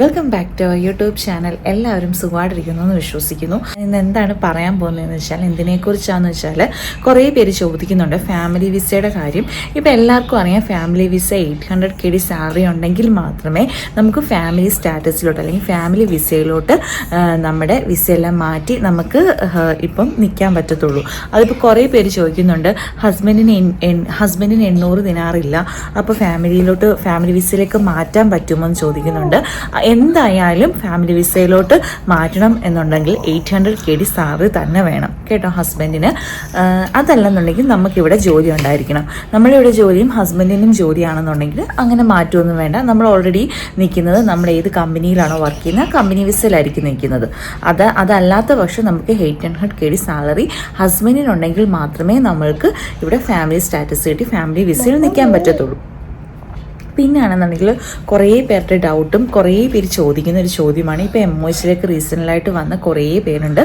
Welcome back to YouTube channel എല്ലാവരും സുഖമായിട്ടിരിക്കുന്നു എന്ന് വിശ്വസിക്കുന്നു. ഇന്ന് എന്താണ് പറയാൻ പോകുന്നതെന്ന് വെച്ചാൽ എന്തിനെക്കുറിച്ചാന്ന് വെച്ചാൽ കുറേ പേര് ചോദിക്കുന്നുണ്ട് ഫാമിലി വിസയുടെ കാര്യം. ഇപ്പോൾ എല്ലാവർക്കും അറിയാം family visa eight hundred K D salary ഉണ്ടെങ്കിൽ മാത്രമേ നമുക്ക് ഫാമിലി സ്റ്റാറ്റസിലോട്ട് അല്ലെങ്കിൽ ഫാമിലി വിസയിലോട്ട് നമ്മുടെ വിസയെല്ലാം മാറ്റി നമുക്ക് ഇപ്പം നിൽക്കാൻ പറ്റത്തുള്ളൂ. അതിപ്പോൾ കുറേ പേര് ചോദിക്കുന്നുണ്ട് ഹസ്ബൻഡിന് ഹസ്ബൻഡിന് എണ്ണൂറ് ദിനാറില്ല. അപ്പോൾ ഫാമിലിയിലോട്ട് ഫാമിലി വിസയിലേക്ക് മാറ്റാൻ പറ്റുമോ? എന്ന് ചോദിക്കുന്നുണ്ട്. എന്തായാലും ഫാമിലി വിസയിലോട്ട് മാറ്റണം എന്നുണ്ടെങ്കിൽ eight hundred K D salary തന്നെ വേണം. കേട്ടോ ഹസ്ബൻഡിന് അതല്ലെന്നുണ്ടെങ്കിൽ നമുക്കിവിടെ ജോലി ഉണ്ടായിരിക്കണം. നമ്മുടെ ഇവിടെ ജോലിയും ഹസ്ബൻഡിനും ജോലിയാണെന്നുണ്ടെങ്കിൽ അങ്ങനെ മാറ്റമൊന്നും വേണ്ട. നമ്മൾ ഓൾറെഡി നിൽക്കുന്നത് നമ്മൾ ഏത് കമ്പനിയിലാണോ വർക്ക് ചെയ്യുന്നത് കമ്പനി വിസയിലായിരിക്കും നിൽക്കുന്നത്. അത് അതല്ലാത്ത പക്ഷം നമുക്ക് eight hundred K D salary ഹസ്ബൻഡിനുണ്ടെങ്കിൽ മാത്രമേ നമ്മൾക്ക് ഇവിടെ ഫാമിലി സ്റ്റാറ്റസ് കിട്ടി ഫാമിലി വിസയിൽ നിൽക്കാൻ പറ്റത്തുള്ളൂ. പിന്നെയാണെന്നുണ്ടെങ്കിൽ കുറേ പേരുടെ ഡൗട്ടും കുറേ പേര് ചോദിക്കുന്ന ഒരു ചോദ്യമാണ്. ഇപ്പോൾ എം ഒ എച്ചിലേക്ക് റീസണലായിട്ട് വന്ന കുറേ പേരുണ്ട്.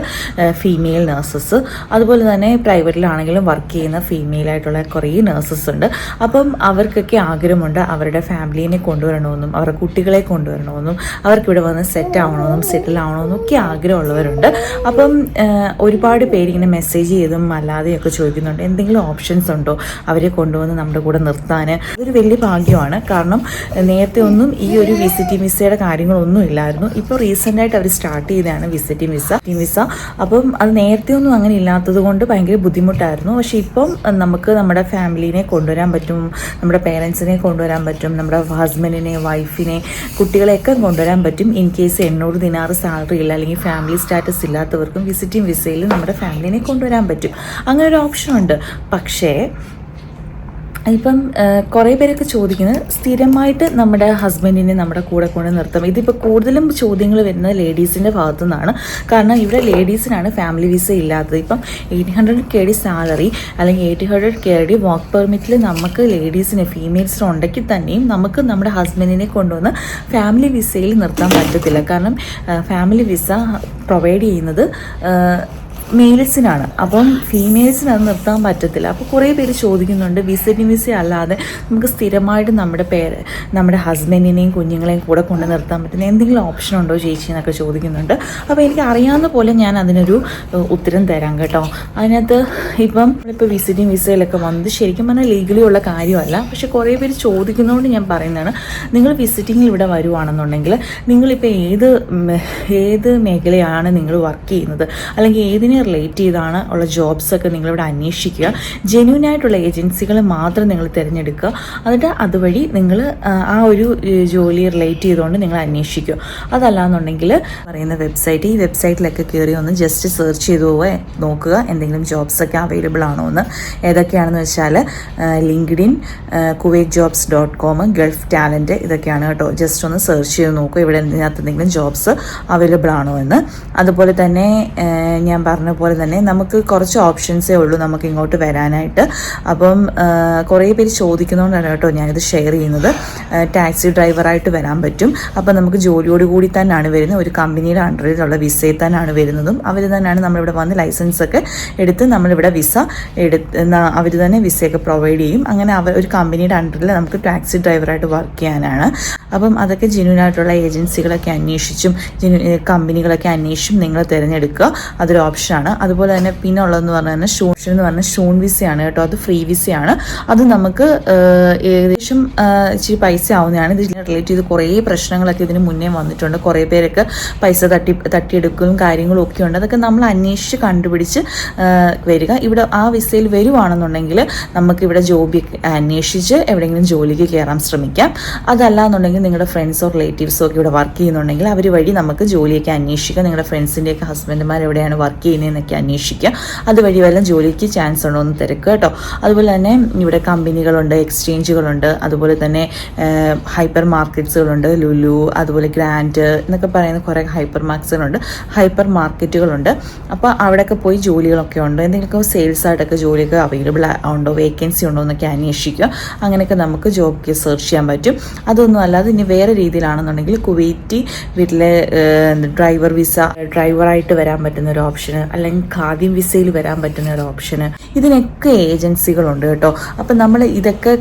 ഫീമെയിൽ നേഴ്സസ് അതുപോലെ തന്നെ പ്രൈവറ്റിലാണെങ്കിലും വർക്ക് ചെയ്യുന്ന ഫീമെയിൽ ആയിട്ടുള്ള കുറേ നേഴ്സസ് ഉണ്ട്. അപ്പം അവർക്കൊക്കെ ആഗ്രഹമുണ്ട് അവരുടെ ഫാമിലീനെ കൊണ്ടുവരണമെന്നും അവരുടെ കുട്ടികളെ കൊണ്ടുവരണമെന്നും അവർക്കിവിടെ വന്ന് സെറ്റ് ആവണമെന്നും സെറ്റിൽ ആവണമെന്നും ഒക്കെ ആഗ്രഹമുള്ളവരുണ്ട്. അപ്പം ഒരുപാട് പേരിങ്ങനെ മെസ്സേജ് ചെയ്തും അല്ലാതെയൊക്കെ ചോദിക്കുന്നുണ്ട്. എന്തെങ്കിലും ഓപ്ഷൻസ് ഉണ്ടോ? അവരെ കൊണ്ടുവന്ന് നമ്മുടെ കൂടെ നിർത്താൻ. ഒരു വലിയ ഭാഗ്യമാണ്. കാരണം നേരത്തെ ഒന്നും ഈ ഒരു വിസിറ്റിംഗ് വിസയുടെ കാര്യങ്ങളൊന്നും ഇല്ലായിരുന്നു. ഇപ്പോൾ റീസെന്റായിട്ട് അവർ സ്റ്റാർട്ട് ചെയ്തതാണ് വിസിറ്റിംഗ് വിസ വിസ അപ്പം അത് നേരത്തെ ഒന്നും അങ്ങനെ ഇല്ലാത്തത് കൊണ്ട് ഭയങ്കര ബുദ്ധിമുട്ടായിരുന്നു. പക്ഷേ ഇപ്പം നമുക്ക് നമ്മുടെ ഫാമിലിനെ കൊണ്ടുവരാൻ പറ്റും നമ്മുടെ പേരൻസിനെ കൊണ്ടുവരാൻ പറ്റും നമ്മുടെ ഹസ്ബൻഡിനെ വൈഫിനെ കുട്ടികളെയൊക്കെ കൊണ്ടുവരാൻ പറ്റും. ഇൻ കേസ് എണ്ണൂറ് ദിനാറ് സാലറി ഇല്ല അല്ലെങ്കിൽ ഫാമിലി സ്റ്റാറ്റസ് ഇല്ലാത്തവർക്കും വിസിറ്റിംഗ് വിസയിൽ നമ്മുടെ ഫാമിലിനെ കൊണ്ടുവരാൻ പറ്റും. അങ്ങനെ ഒരു ഓപ്ഷൻ ഉണ്ട്. പക്ഷേ ഇപ്പം കുറേ പേരൊക്കെ ചോദിക്കുന്നത് സ്ഥിരമായിട്ട് നമ്മുടെ ഹസ്ബൻഡിനെ നമ്മുടെ കൂടെ കൊണ്ട് നിർത്തും. ഇതിപ്പോൾ കൂടുതലും ചോദ്യങ്ങൾ വരുന്നത് ലേഡീസിന്റെ ഭാഗത്തു നിന്നാണ് കാരണം ഇവിടെ ലേഡീസിനാണ് ഫാമിലി വിസ ഇല്ലാത്തത്. ഇപ്പം eight hundred K D salary അല്ലെങ്കിൽ eight hundred K D work പെർമിറ്റിൽ നമുക്ക് ലേഡീസിന് ഫീമെയിൽസിന് ഉണ്ടെങ്കിൽ തന്നെയും നമുക്ക് നമ്മുടെ ഹസ്ബൻഡിനെ കൊണ്ടുവന്ന് ഫാമിലി വിസയിൽ നിർത്താൻ പറ്റത്തില്ല. കാരണം ഫാമിലി വിസ പ്രൊവൈഡ് ചെയ്യുന്നത് മെയിൽസിനാണ്. അപ്പം ഫീമെയിൽസിന് അത് നിർത്താൻ പറ്റത്തില്ല. അപ്പോൾ കുറേ പേര് ചോദിക്കുന്നുണ്ട്. വിസിറ്റിംഗ് വിസ അല്ലാതെ നമുക്ക് സ്ഥിരമായിട്ട് നമ്മുടെ പേര് നമ്മുടെ ഹസ്ബൻഡിനെയും കുഞ്ഞുങ്ങളെയും കൂടെ കൊണ്ട് നിർത്താൻ പറ്റുന്ന എന്തെങ്കിലും ഓപ്ഷൻ ഉണ്ടോ ചേച്ചി എന്നൊക്കെ ചോദിക്കുന്നുണ്ട്. അപ്പോൾ എനിക്ക് അറിയാവുന്ന പോലെ ഞാൻ അതിനൊരു ഉത്തരം തരാം കേട്ടോ. അതിനകത്ത് ഇപ്പം ഇപ്പോൾ വിസിറ്റിംഗ് വിസയിലൊക്കെ വന്നത് ശരിക്കും പറഞ്ഞാൽ ലീഗലി ഉള്ള കാര്യമല്ല. പക്ഷെ കുറേ പേര് ചോദിക്കുന്നതുകൊണ്ട് ഞാൻ പറയുന്നതാണ്. നിങ്ങൾ വിസിറ്റിങ്ങിൽ ഇവിടെ വരുവാണെന്നുണ്ടെങ്കിൽ നിങ്ങളിപ്പോൾ ഏത് ഏത് മേഖലയാണ് നിങ്ങൾ വർക്ക് ചെയ്യുന്നത്? അല്ലെങ്കിൽ ഏതിനെ റിലേറ്റ് ചെയ്താണ് ഉള്ള ജോബ്സ് ഒക്കെ നിങ്ങളിവിടെ അന്വേഷിക്കുക. ജെന്യൂൻ ആയിട്ടുള്ള ഏജൻസികൾ മാത്രം നിങ്ങൾ തിരഞ്ഞെടുക്കുക. എന്നിട്ട് അതുവഴി നിങ്ങൾ ആ ഒരു ജോലി റിലേറ്റ് ചെയ്തുകൊണ്ട് നിങ്ങൾ അന്വേഷിക്കുക. അതല്ലാന്നുണ്ടെങ്കിൽ പറയുന്ന വെബ്സൈറ്റ് ഈ വെബ്സൈറ്റിലൊക്കെ കയറി ഒന്ന് ജസ്റ്റ് സെർച്ച് ചെയ്ത് പോവുക നോക്കുക എന്തെങ്കിലും ജോബ്സ് ഒക്കെ അവൈലബിൾ ആണോ എന്ന്. ഏതൊക്കെയാണെന്ന് വെച്ചാൽ LinkedIn Kuwait jobs dot com Gulf talent ഇതൊക്കെയാണ് കേട്ടോ. ജസ്റ്റ് ഒന്ന് സെർച്ച് ചെയ്ത് നോക്കുക ഇവിടെ എന്തിനകത്ത് എന്തെങ്കിലും ജോബ്സ് അവൈലബിൾ ആണോ എന്ന്. അതുപോലെ തന്നെ ഞാൻ പറഞ്ഞ പോലെ തന്നെ നമുക്ക് കുറച്ച് ഓപ്ഷൻസേ ഉള്ളൂ നമുക്ക് ഇങ്ങോട്ട് വരാനായിട്ട്. അപ്പം കുറേ പേര് ചോദിക്കുന്നതുകൊണ്ടാണ് കേട്ടോ ഞാനിത് ഷെയർ ചെയ്യുന്നത്. ടാക്സി ഡ്രൈവറായിട്ട് വരാൻ പറ്റും. അപ്പം നമുക്ക് ജോലിയോട് കൂടി തന്നെയാണ് വരുന്നത്. ഒരു കമ്പനിയുടെ അണ്ടറിലുള്ള വിസയിൽ തന്നെയാണ് വരുന്നതും. അവർ തന്നെയാണ് നമ്മളിവിടെ വന്ന് ലൈസൻസ് ഒക്കെ എടുത്ത് നമ്മളിവിടെ വിസ എടുത്ത് അവർ തന്നെ വിസയൊക്കെ പ്രൊവൈഡ് ചെയ്യും. അങ്ങനെ അവർ ഒരു കമ്പനിയുടെ അണ്ടറിൽ നമുക്ക് ടാക്സി ഡ്രൈവറായിട്ട് വർക്ക് ചെയ്യാനാണ്. അപ്പം അതൊക്കെ ജെന്യൂൻ ആയിട്ടുള്ള ഏജൻസികളൊക്കെ അന്വേഷിച്ചും കമ്പനികളൊക്കെ അന്വേഷിച്ചും നിങ്ങൾ തിരഞ്ഞെടുക്കുക. അതൊരു ഓപ്ഷനാണ് അതുപോലെ തന്നെ പിന്നെ ഉള്ളതെന്ന് പറഞ്ഞാൽ ഷൂൺ എന്ന് പറഞ്ഞാൽ ഷൂൺ വിസയാണ് കേട്ടോ. അത് ഫ്രീ വിസയാണ്. അത് നമുക്ക് ഏകദേശം ഇച്ചിരി പൈസ ആവുന്നതാണ്. ഇത് റിലേറ്റ് ചെയ്ത് കുറേ പ്രശ്നങ്ങളൊക്കെ ഇതിന് മുന്നേ വന്നിട്ടുണ്ട്. കുറേ പേരൊക്കെ പൈസ തട്ടി തട്ടിയെടുക്കലും കാര്യങ്ങളും ഒക്കെ ഉണ്ട്. അതൊക്കെ നമ്മൾ അന്വേഷിച്ച് കണ്ടുപിടിച്ച് വരിക. ഇവിടെ ആ വിസയിൽ വരുവാണെന്നുണ്ടെങ്കിൽ നമുക്കിവിടെ ജോബി അന്വേഷിച്ച് എവിടെയെങ്കിലും ജോലിക്ക് കയറാൻ ശ്രമിക്കാം. അതല്ല എന്നുണ്ടെങ്കിൽ നിങ്ങളുടെ ഫ്രണ്ട്സോ റിലേറ്റീവ്സോ ഒക്കെ ഇവിടെ വർക്ക് ചെയ്യുന്നുണ്ടെങ്കിൽ അവർ വഴി നമുക്ക് ജോലിയൊക്കെ അന്വേഷിക്കാം. നിങ്ങളുടെ ഫ്രണ്ട്സിന്റെയൊക്കെ ഹസ്ബൻഡുമാർ എവിടെയാണ് വർക്ക് ചെയ്യുന്നതെന്നൊക്കെ അന്വേഷിക്കുക. അതുവഴി വല്ല ജോലിക്ക് ചാൻസ് ഉണ്ടോ എന്ന് തിരക്കുക കേട്ടോ. അതുപോലെ തന്നെ ഇവിടെ കമ്പനികളുണ്ട് എക്സ്ചേഞ്ചുകളുണ്ട് അതുപോലെ തന്നെ ഹൈപ്പർ മാർക്കറ്റ്സുകളുണ്ട് ലുലു അതുപോലെ ഗ്രാൻഡ് എന്നൊക്കെ പറയുന്ന കുറേ ഹൈപ്പർ മാർക്കറ്റ്സുകളുണ്ട് ഹൈപ്പർ മാർക്കറ്റുകളുണ്ട് അപ്പോൾ അവിടെയൊക്കെ പോയി ജോലികളൊക്കെ ഉണ്ട്? എന്തെങ്കിലുമൊക്കെ സെയിൽസ് ആയിട്ടൊക്കെ ജോലിയൊക്കെ അവൈലബിൾ ഉണ്ടോ? വേക്കൻസി ഉണ്ടോ എന്നൊക്കെ അന്വേഷിക്കുക. അങ്ങനെയൊക്കെ നമുക്ക് ജോബ് സെർച്ച് ചെയ്യാൻ പറ്റും. അതൊന്നും അല്ലാതെ ഇനി വേറെ രീതിയിലാണെന്നുണ്ടെങ്കിൽ കുവൈറ്റി വീട്ടിലെ ഡ്രൈവർ വിസ ഡ്രൈവറായിട്ട് വരാൻ പറ്റുന്ന ഒരു ഓപ്ഷന് അല്ലെങ്കിൽ ഖാദ്യം വിസയിൽ വരാൻ പറ്റുന്ന ഒരു ഓപ്ഷന് ഇതിനൊക്കെ ഏജൻസികളുണ്ട് കേട്ടോ. അപ്പം നമ്മൾ ഇതൊക്കെ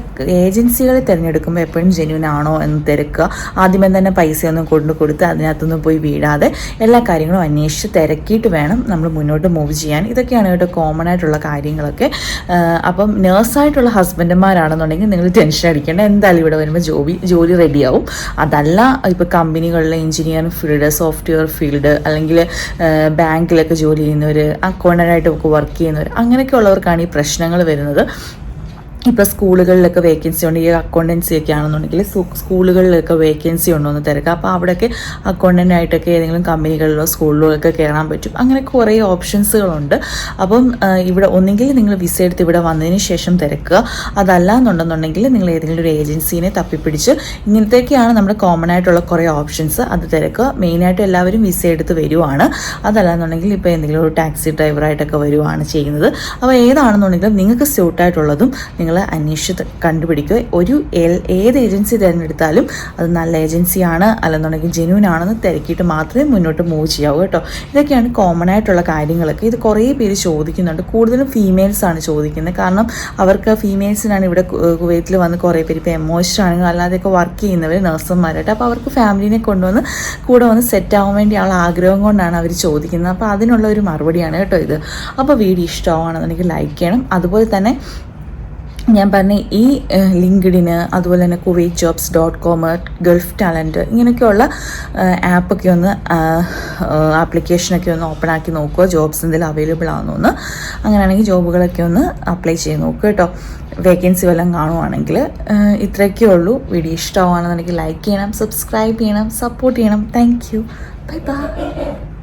ഏജൻസികളെ തിരഞ്ഞെടുക്കുമ്പോൾ എപ്പോഴും ജെന്യൂൻ ആണോ എന്ന് തിരക്കുക. ആദ്യമേ തന്നെ പൈസയൊന്നും കൊണ്ടു കൊടുത്ത് അതിനകത്തൊന്നും പോയി വീഴാതെ എല്ലാ കാര്യങ്ങളും അന്വേഷിച്ച് തിരക്കിയിട്ട് വേണം നമ്മൾ മുന്നോട്ട് മൂവ് ചെയ്യാൻ. ഇതൊക്കെയാണ് കേട്ടോ കോമൺ ആയിട്ടുള്ള കാര്യങ്ങളൊക്കെ. അപ്പം നേഴ്സായിട്ടുള്ള ഹസ്ബൻഡന്മാരാണെന്നുണ്ടെങ്കിൽ നിങ്ങൾ ടെൻഷൻ അടിക്കേണ്ട. എന്തായാലും ഇവിടെ വരുമ്പോൾ ജോലി ജോലി റെഡിയാവും അതല്ല ഇപ്പോൾ കമ്പനികളിലെ എഞ്ചിനീയറിംഗ് ഫീൽഡ് സോഫ്റ്റ്വെയർ ഫീൽഡ് അല്ലെങ്കിൽ ബാങ്കിലൊക്കെ ജോലി ചെയ്യുന്നവർ അക്കൗണ്ടന്റായിട്ടൊക്കെ വർക്ക് ചെയ്യുന്നവർ അങ്ങനെയൊക്കെ ഉള്ളവർക്കാണ് ഈ പ്രശ്നങ്ങൾ വരുന്നത്. ഇപ്പോൾ സ്കൂളുകളിലൊക്കെ വേക്കൻസി ഉണ്ട്. ഈ അക്കൗണ്ടൻസി ഒക്കെ ആണെന്നുണ്ടെങ്കിൽ സ്കൂളുകളിലൊക്കെ വേക്കൻസി ഉണ്ടോ എന്ന് തിരക്കുക അപ്പോൾ അവിടെയൊക്കെ അക്കൗണ്ടന്റ് ആയിട്ടൊക്കെ ഏതെങ്കിലും കമ്പനികളിലോ സ്കൂളിലോ ഒക്കെ കയറാൻ പറ്റും. അങ്ങനെ കുറേ ഓപ്ഷൻസുകളുണ്ട് അപ്പം ഇവിടെ ഒന്നെങ്കിൽ നിങ്ങൾ വിസ എടുത്ത് ഇവിടെ വന്നതിന് ശേഷം തിരക്കുക. അതല്ല എന്നുണ്ടെന്നുണ്ടെങ്കിൽ നിങ്ങൾ ഏതെങ്കിലും ഒരു ഏജൻസീനെ തപ്പിപ്പിടിച്ച് ഇങ്ങനത്തെയൊക്കെയാണ് നമ്മുടെ കോമൺ ആയിട്ടുള്ള കുറേ ഓപ്ഷൻസ് അത് തിരക്കുക. മെയിനായിട്ട് എല്ലാവരും വിസ എടുത്ത് വരുവാണ്. അതല്ല എന്നുണ്ടെങ്കിൽ ഇപ്പോൾ എന്തെങ്കിലും ഒരു ടാക്സി ഡ്രൈവറായിട്ടൊക്കെ വരുവാണ് ചെയ്യുന്നത്. അപ്പോൾ ഏതാണെന്നുണ്ടെങ്കിലും നിങ്ങൾക്ക് സ്യൂട്ടായിട്ടുള്ളതും നിങ്ങൾ അന്വേഷിച്ച് കണ്ടുപിടിക്കുക. ഒരു ഏത് ഏജൻസി തിരഞ്ഞെടുത്താലും അത് നല്ല ഏജൻസിയാണ് അല്ലെന്നുണ്ടെങ്കിൽ ജെന്യൂൻ ആണെന്ന് തിരക്കിയിട്ട് മാത്രമേ മുന്നോട്ട് മൂവ് ചെയ്യാവൂ കേട്ടോ. ഇതൊക്കെയാണ് കോമൺ ആയിട്ടുള്ള കാര്യങ്ങളൊക്കെ. ഇത് കുറേ പേര് ചോദിക്കുന്നുണ്ട്. കൂടുതലും ഫീമെയിൽസ് ആണ് ചോദിക്കുന്നത്. കാരണം അവർക്ക് ഫീമെയിൽസിനാണ് ഇവിടെ കുവൈത്തിൽ വന്ന് കുറേ പേര് ഇപ്പോൾ എമോഷൻ ആണെങ്കിൽ അല്ലാതെയൊക്കെ വർക്ക് ചെയ്യുന്നവർ നഴ്സുമാരായിട്ട് അപ്പോൾ അവർക്ക് ഫാമിലിനെ കൊണ്ടുവന്ന് കൂടെ വന്ന് സെറ്റ് ആവാൻ വേണ്ടി ആൾ ആഗ്രഹം കൊണ്ടാണ് അവർ ചോദിക്കുന്നത്. അപ്പോൾ അതിനുള്ള ഒരു മറുപടിയാണ് കേട്ടോ ഇത്. അപ്പോൾ വീഡിയോ ഇഷ്ടമാണെന്നുണ്ടെങ്കിൽ ലൈക്ക് ചെയ്യണം. അതുപോലെ തന്നെ ഞാൻ പറഞ്ഞ ഈ ലിങ്ക്ഡിന് അതുപോലെ തന്നെ Kuwait jobs dot com Gulf talent ഇങ്ങനെയൊക്കെയുള്ള ആപ്പൊക്കെ ഒന്ന് ആപ്ലിക്കേഷനൊക്കെ ഒന്ന് ഓപ്പൺ ആക്കി നോക്കുക. ജോബ്സ് എന്തെങ്കിലും അവൈലബിൾ ആണെന്നൊന്ന് അങ്ങനെയാണെങ്കിൽ ജോബുകളൊക്കെ ഒന്ന് അപ്ലൈ ചെയ്ത് നോക്കുക കേട്ടോ. വേക്കൻസി വല്ലതും കാണുവാണെങ്കിൽ ഇത്രയൊക്കെ ഉള്ളൂ. വീഡിയോ ഇഷ്ടമാണെന്നുണ്ടെങ്കിൽ ലൈക്ക് ചെയ്യണം സബ്സ്ക്രൈബ് ചെയ്യണം സപ്പോർട്ട് ചെയ്യണം. Thank you. Bye bye.